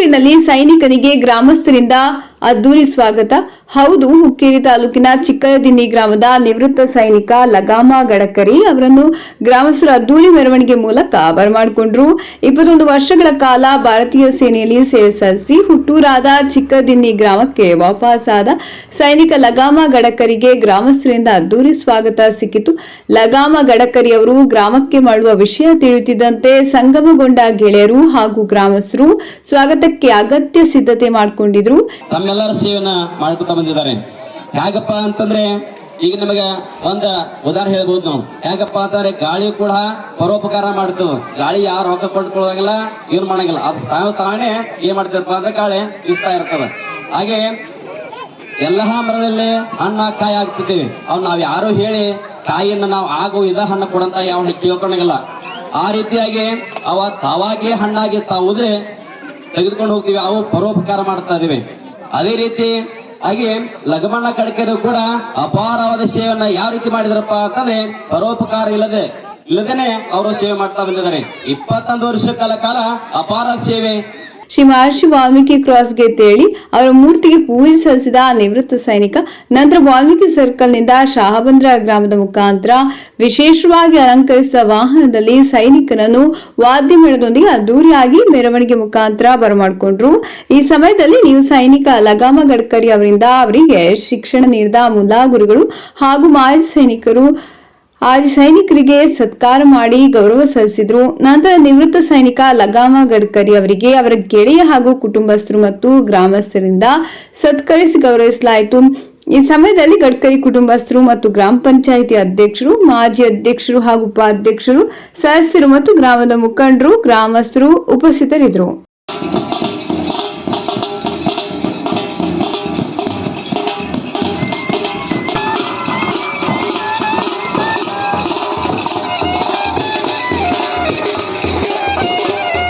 ಹುಟ್ಟೂರಿನಲ್ಲಿ ಸೈನಿಕರಿಗೆ ಗ್ರಾಮಸ್ಥರಿಂದ ಅದ್ದೂರಿ ಸ್ವಾಗತ. ಹೌದು, ಹುಕ್ಕೇರಿ ತಾಲೂಕಿನ ಚಿಕ್ಕದಿನ್ನಿ ಗ್ರಾಮದ ನಿವೃತ್ತ ಸೈನಿಕ ಲಗಾಮ ಗಡಕರಿ ಅವರನ್ನು ಗ್ರಾಮಸ್ಥರ ಅದ್ದೂರಿ ಮೆರವಣಿಗೆ ಮೂಲಕ ಬರಮಾಡಿಕೊಂಡ್ರು ಇಪ್ಪತ್ತೊಂದು ವರ್ಷಗಳ ಕಾಲ ಭಾರತೀಯ ಸೇನೆಯಲ್ಲಿ ಸೇವೆ ಸಲ್ಲಿಸಿ ಹುಟ್ಟೂರಾದ ಚಿಕ್ಕದಿನ್ನಿ ಗ್ರಾಮಕ್ಕೆ ವಾಪಸ್ಸಾದ ಸೈನಿಕ ಲಗಾಮ ಗಡಕರಿಗೆ ಗ್ರಾಮಸ್ಥರಿಂದ ಅದ್ದೂರಿ ಸ್ವಾಗತ ಸಿಕ್ಕಿತು. ಲಗಾಮ ಗಡಕರಿ ಅವರು ಗ್ರಾಮಕ್ಕೆ ಮಾಡುವ ವಿಷಯ ತಿಳಿಯುತ್ತಿದ್ದಂತೆ ಸಂಗಮಗೊಂಡ ಗೆಳೆಯರು ಹಾಗೂ ಗ್ರಾಮಸ್ಥರು ಸ್ವಾಗತಕ್ಕೆ ಅಗತ್ಯ ಸಿದ್ಧತೆ ಮಾಡಿಕೊಂಡಿದ್ರು. ತಮ್ಮೆಲ್ಲರ ಸೇವೆನ ಮಾಡ್ಕೊತಾ ಬಂದಿದ್ದಾರೆ. ಹೇಗಪ್ಪ ಅಂತಂದ್ರೆ ಈಗ ನಿಮಗೆ ಒಂದ ಉದಾಹರಣೆ ಹೇಳ್ಬೋದು ನಾವು. ಹೇಗಪ್ಪ ಅಂತಂದ್ರೆ ಗಾಳಿ ಕೂಡ ಪರೋಪಕಾರ ಮಾಡ್ತದ ಗಾಳಿ ಯಾರು ರೊಕ್ಕ ಕೊಂಡ್ಕೊಳ್ಳೋಂಗಿಲ್ಲ ಏನ್ ಮಾಡಂಗಿಲ್ಲ. ಅದು ತಾವು ತಾನೇ ಏನ್ ಮಾಡ್ತಾರಪ್ಪ ಅಂದ್ರೆ ಗಾಳಿ ಇಸ್ತಾ ಇರ್ತದೆ. ಹಾಗೆ ಎಲ್ಲ ಮರದಲ್ಲಿ ಹಣ್ಣ ಕಾಯಿ ಆಗ್ತಿದ್ದೀವಿ ಅವ್ ನಾವ್ ಯಾರು ಹೇಳಿ ಕಾಯಿಯನ್ನ ನಾವು ಆಗೋ ಇದ ಹಣ್ಣು ಕೊಡಂತ ಯಾವ ಕೇಳ್ಕೊಂಡಂಗಿಲ್ಲ ಆ ರೀತಿಯಾಗಿ ಅವ ತಾವಾಗಿ ಹಣ್ಣಾಗಿ ತಾವುದ್ರೆ ತೆಗೆದುಕೊಂಡು ಹೋಗ್ತೀವಿ. ಅವು ಪರೋಪಕಾರ ಮಾಡ್ತಾ ಇದೀವಿ ಅದೇ ರೀತಿ ಹಾಗೆ ಲಗಮಣ್ಣ ಕಡಕೆರು ಕೂಡ ಅಪಾರವಾದ ಸೇವೆಯನ್ನ ಯಾವ ರೀತಿ ಮಾಡಿದ್ರಪ್ಪ ಅಂತಂದ್ರೆ ಪರೋಪಕಾರ ಇಲ್ಲದೆ, ಇಲ್ಲದೇನೆ ಅವರು ಸೇವೆ ಮಾಡ್ತಾ ಬಂದಿದ್ದಾರೆ. ಇಪ್ಪತ್ತೊಂದು ವರ್ಷ ಕಾಲ ಕಾಲ ಅಪಾರ ಸೇವೆ. ಶ್ರೀ ಮಹರ್ಷಿ ವಾಲ್ಮೀಕಿ ಕ್ರಾಸ್ಗೆ ತೇಳಿ ಅವರ ಮೂರ್ತಿಗೆ ಪೂಜೆ ಸಲ್ಲಿಸಿದ ನಿವೃತ್ತ ಸೈನಿಕ, ನಂತರ ವಾಲ್ಮೀಕಿ ಸರ್ಕಲ್ನಿಂದ ಶಾಹಬಂದ್ರ ಗ್ರಾಮದ ಮುಖಾಂತರ ವಿಶೇಷವಾಗಿ ಅಲಂಕರಿಸಿದ ವಾಹನದಲ್ಲಿ ಸೈನಿಕರನ್ನು ವಾದ್ಯ ಮೇಳದೊಂದಿಗೆ ಅದ್ದೂರಿಯಾಗಿ ಮೆರವಣಿಗೆ ಮುಖಾಂತರ ಬರಮಾಡಿಕೊಂಡ್ರು. ಈ ಸಮಯದಲ್ಲಿ ನೀವು ಸೈನಿಕ ಲಗಾಮ ಗಡ್ಕರಿ ಅವರಿಂದ ಅವರಿಗೆ ಶಿಕ್ಷಣ ನೀಡಿದ ಮುಲ್ಲಾ ಗುರುಗಳು ಹಾಗೂ ಮಾಜಿ ಸೈನಿಕರು ಆದಿ ಸೈನಿಕರಿಗೆ ಸತ್ಕಾರ ಮಾಡಿ ಗೌರವ ಸಲ್ಲಿಸಿದ್ರು. ನಂತರ ನಿವೃತ್ತ ಸೈನಿಕ ಲಗಾಮ ಗಡ್ಕರಿ ಅವರಿಗೆ ಅವರ ಗೆಳೆಯ ಹಾಗೂ ಕುಟುಂಬಸ್ಥರು ಮತ್ತು ಗ್ರಾಮಸ್ಥರಿಂದ ಸತ್ಕರಿಸಿ ಗೌರವಿಸಲಾಯಿತು. ಈ ಸಮಯದಲ್ಲಿ ಗಡ್ಕರಿ ಕುಟುಂಬಸ್ಥರು ಮತ್ತು ಗ್ರಾಮ ಪಂಚಾಯಿತಿ ಅಧ್ಯಕ್ಷರು, ಮಾಜಿ ಅಧ್ಯಕ್ಷರು ಹಾಗೂ ಉಪಾಧ್ಯಕ್ಷರು, ಸದಸ್ಯರು ಮತ್ತು ಗ್ರಾಮದ ಮುಖಂಡರು, ಗ್ರಾಮಸ್ಥರು ಉಪಸ್ಥಿತರಿದ್ದರು.